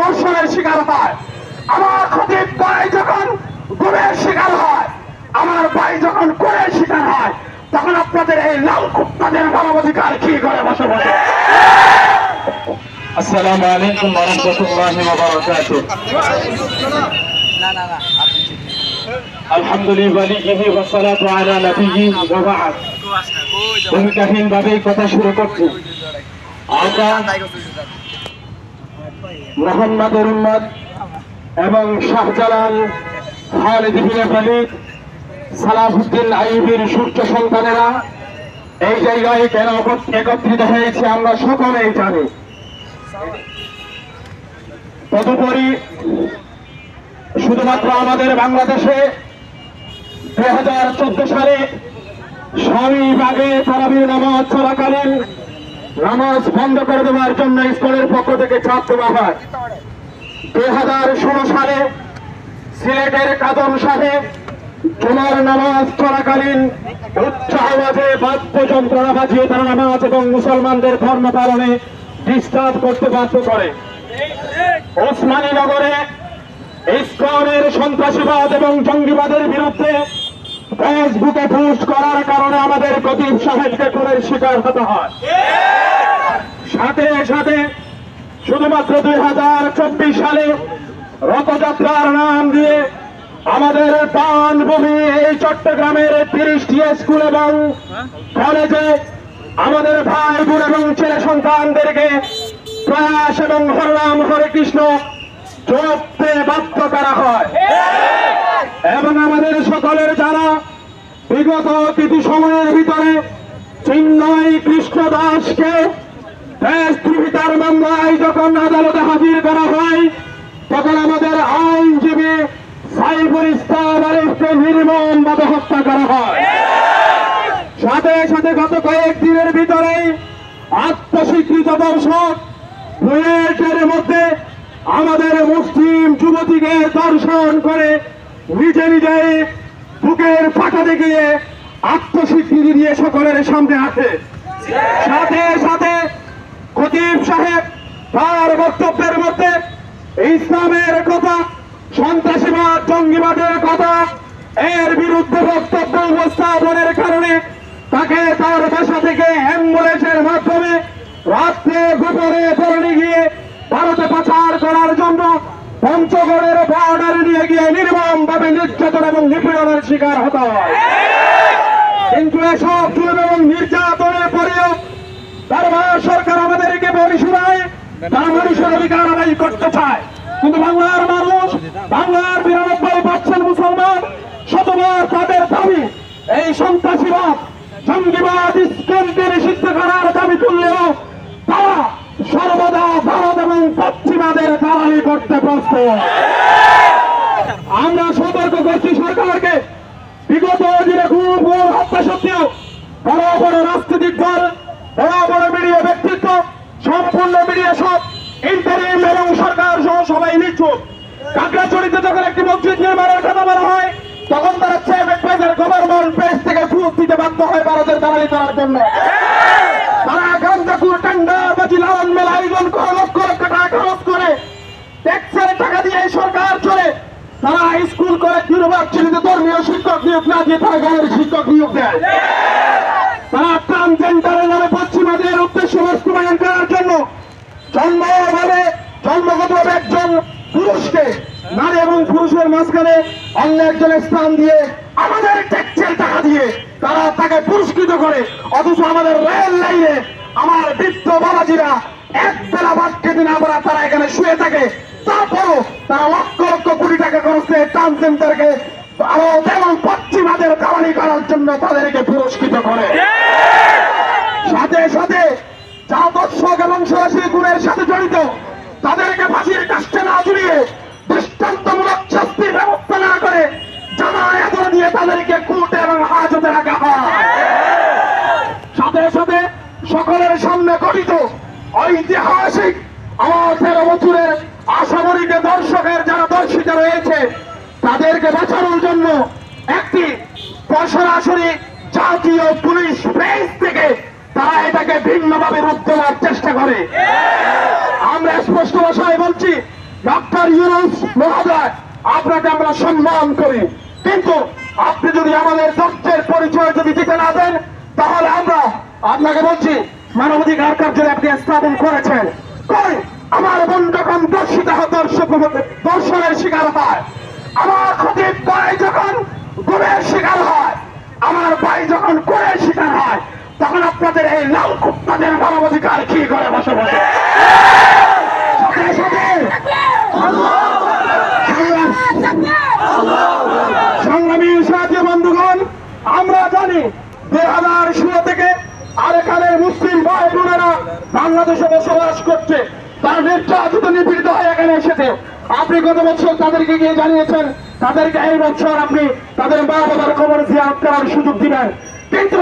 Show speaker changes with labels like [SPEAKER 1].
[SPEAKER 1] দর্শনের শিকার হয় আমার খতিব ভাই যখন গুণের শিকার হয় আমার ভাই যখন গুণের শিকার হয় তখন আপনাদের এই লাল কুত্তাদের মানবাধিকার কি করে বসে বসে
[SPEAKER 2] আসসালামু আলাইকুম ওয়া রাহমাতুল্লাহি ওয়া বারাকাতুহু
[SPEAKER 3] না না না আপনি ঠিক
[SPEAKER 2] ওয়া সালাতু আলা নবিয়্যি ওয়া বা'দ ভূমিকাহীন ভাবে কথা শুরু করছি আমরা মোহাম্মদের উম্মত এবং শাহজালাল খালিদ বিন ওয়ালিদ সালাফউদ্দিন আইয়ুবের সূর্য সন্তানেরা, এই জায়গায় কেন একত্রিত হয়েছে আমরা সকলেই জানি। তদুপরি শুধুমাত্র আমাদের বাংলাদেশে দুই হাজার চোদ্দ সালে স্বামী বাগে তারাবির নামাজ চলাকালীন নামাজ বন্ধ করে দেওয়ার জন্য স্কুলের পক্ষ থেকে চাপ দেওয়া হয় দুই হাজার ষোলো সালে সিলেটের কাদম সাহেব জুমার নামাজ চলাকালীন উচ্চ আওয়াজে বাদ্যযন্ত্রণা বাজিয়ে তারা নামাজ এবং মুসলমানদের ধর্ম পালনে ডিস্টার্ব করতে বাধ্য করে। ওসমানী নগরে ইসকনের সন্ত্রাসীবাদ এবং জঙ্গিবাদের বিরুদ্ধে ফেসবুকে পোস্ট করার কারণে আমাদের কতিব সাহেবকে খুনের শিকার হতে হয়। সাথে সাথে শুধুমাত্র দুই হাজার চব্বিশ সালে রথযাত্রার নাম দিয়ে আমাদের প্রাণভূমি এই চট্টগ্রামের তিরিশটি স্কুল এবং কলেজে আমাদের ভাই বোন এবং ছেলে সন্তানদেরকে প্রয়াস এবং হররাম হরে কৃষ্ণ চড়তে বাধ্য করা হয়। এবং আমাদের সকলের যারা বিগত কিছু সময়ের ভিতরে চিন্ময় কৃষ্ণ দাসকে দেশদ্রোহিতার মামলায় যখন আদালতে হাজির করা হয়, তখন আমাদের আইনজীবী সাইফুল ইসলাম আরিফকে নির্মম ভাবে হত্যা করা হয়। সাথে সাথে গত কয়েকদিনের ভিতরেই আত্মস্বীকৃত দর্শক বুয়েটের মধ্যে আমাদের মুসলিম যুবতীকে দর্শন করে নিজে নিজে বুকের ফাঁকা দেখিয়ে আত্মস্বীকৃতি দিয়ে সকলের সামনে আসে। সাথে সাথে খতিব সাহেব তার বক্তব্যের মধ্যে, ইসলামের কথা, সন্ত্রাসীবাদ, জঙ্গিবাদের কথা, এর বিরুদ্ধে বক্তব্য উপস্থাপনের কারণে তাকে তার বাসা থেকে অ্যাম্বুলেন্সের মাধ্যমে রাত্রে গোপনে ধরে গিয়ে ভারতে পাচার করার জন্য পঞ্চগড়ের বর্ডারে নিয়ে গিয়ে নির্মম ভাবে নির্যাতন এবং নিপীড়নের শিকার হতে কিন্তু এসব জুলুম এবং নির্যাতনের পরেও দরবার সরকার আমাদেরকে বলি তারা মানুষের অধিকার আদায় করতে চায়। কিন্তু বাংলার মানুষ, বাংলার বিরানব্বই পার্সেন্ট মুসলমান শতবার তাদের দাবি, এই সন্ত্রাসীবাদ, জঙ্গিবাদ ইসলামকে নিষিদ্ধ করার দাবি তুললেও তারা সর্বদা ভারত এবং পশ্চিমাদের দালালি করতে প্রস্তুত। আমরা সতর্ক করছি সরকারকে। বিগত খুব ভোর হত্যা সত্ত্বেও বড় বড় রাজনৈতিক দল, বড় বড় মিডিয়া ব্যক্তিত্ব, সম্পূর্ণ মিডিয়া সব ইন্টারিম এবং সরকার সহ সবাই নিচ্ছুক কাকড়াছড়িতে যখন একটি মসজিদ নির্মাণের কথা বলা হয়, তখন তারা এডভাইজার গভর্নমেন্ট পেজ থেকে ঘুষ দিতে বাধ্য হয় ভারতের দালালি করার জন্য। তারা স্কুল, কলেজ, ইউনিভার্সিটিতে ধর্মীয় শিক্ষক নিয়োগ না দিয়ে তারা গানের শিক্ষক নিয়োগ দেয়। তারা ট্রান্সজেন্ডারের নামে পশ্চিমাদের উদ্দেশ্য বাস্তবায়ন করার জন্য জন্মভাবে জন্মগতভাবে একজন পুরুষকে, নারী এবং পুরুষের মাঝখানে অন্য একজনের স্থান দিয়ে আমাদের ট্যাক্সের টাকা দিয়ে তারা তাকে পুরস্কৃত করে। অথচ আমাদের রেল লাইনে আমার বৃদ্ধ বাবাজিরা এক বেলা ভাত খেতে না পারা তারা এখানে শুয়ে থাকে। তারপরও তারা লক্ষ লক্ষ কোটি টাকা ট্রান্সজেন্ডারকে এবং পশ্চিমাদের করার জন্য তাদেরকে পুরস্কৃত করে। সাথে সাথে যা দর্শক এবং সরাসরি গুণের সাথে জড়িত, তাদেরকে ফাঁসির না ঝুলিয়ে দৃষ্টান্তমূলক শাস্তির ব্যবস্থা না করে এত দিয়ে তাদেরকে কোর্টে এবং হাজতে রাখা হয়। সাথে সাথে সকলের সামনে গঠিত ঐতিহাসিক আমার তেরো বছরের আসামরিক দর্শকের যারা রয়েছে। তাদেরকে বাঁচানোর জন্য একটি সরাসরি জাতীয় পুলিশ বেস থেকে তারা এটাকে ভিন্নভাবে রূপ দেওয়ার চেষ্টা করে। আমরা স্পষ্ট ভাষায় বলছি ডক্টর ইউনুস মহোদয়, আপনাকে আমরা সম্মান করি। কিন্তু আপনি যদি আমাদের তথ্যের পরিচয় যদি দিতে না দেন, তাহলে আমরা আপনাকে বলছি, মানবাধিকার কার্যে আপনি স্থাপন করেছেন। কই? আমার বোন যখন দর্শিত দর্শক দর্শনের শিকার হয়। আমার ক্ষতি ভাই যখন গুণের শিকার হয়, আমার ভাই যখন করে শিকার হয়, তখন আপনাদের এই লাল কুত্তাদের মানবাধিকার কি করে বসে বসে সংগ্রামী সাহায্য বন্ধুগণ, আমরা জানি দুই হাজার ষোলো থেকে আর এখানে মুসলিম ভাই বোনেরা বাংলাদেশে বসবাস করছে। তারা নির্যাতিত নিপীড়িত হয় এখানে এসেছে। আপনি গত বছর তাদেরকে গিয়ে জানিয়েছেন, তাদেরকে এই বছর আপনি তাদের মা বাবার খবর জিয়ারত করার সুযোগ দিবেন। কিন্তু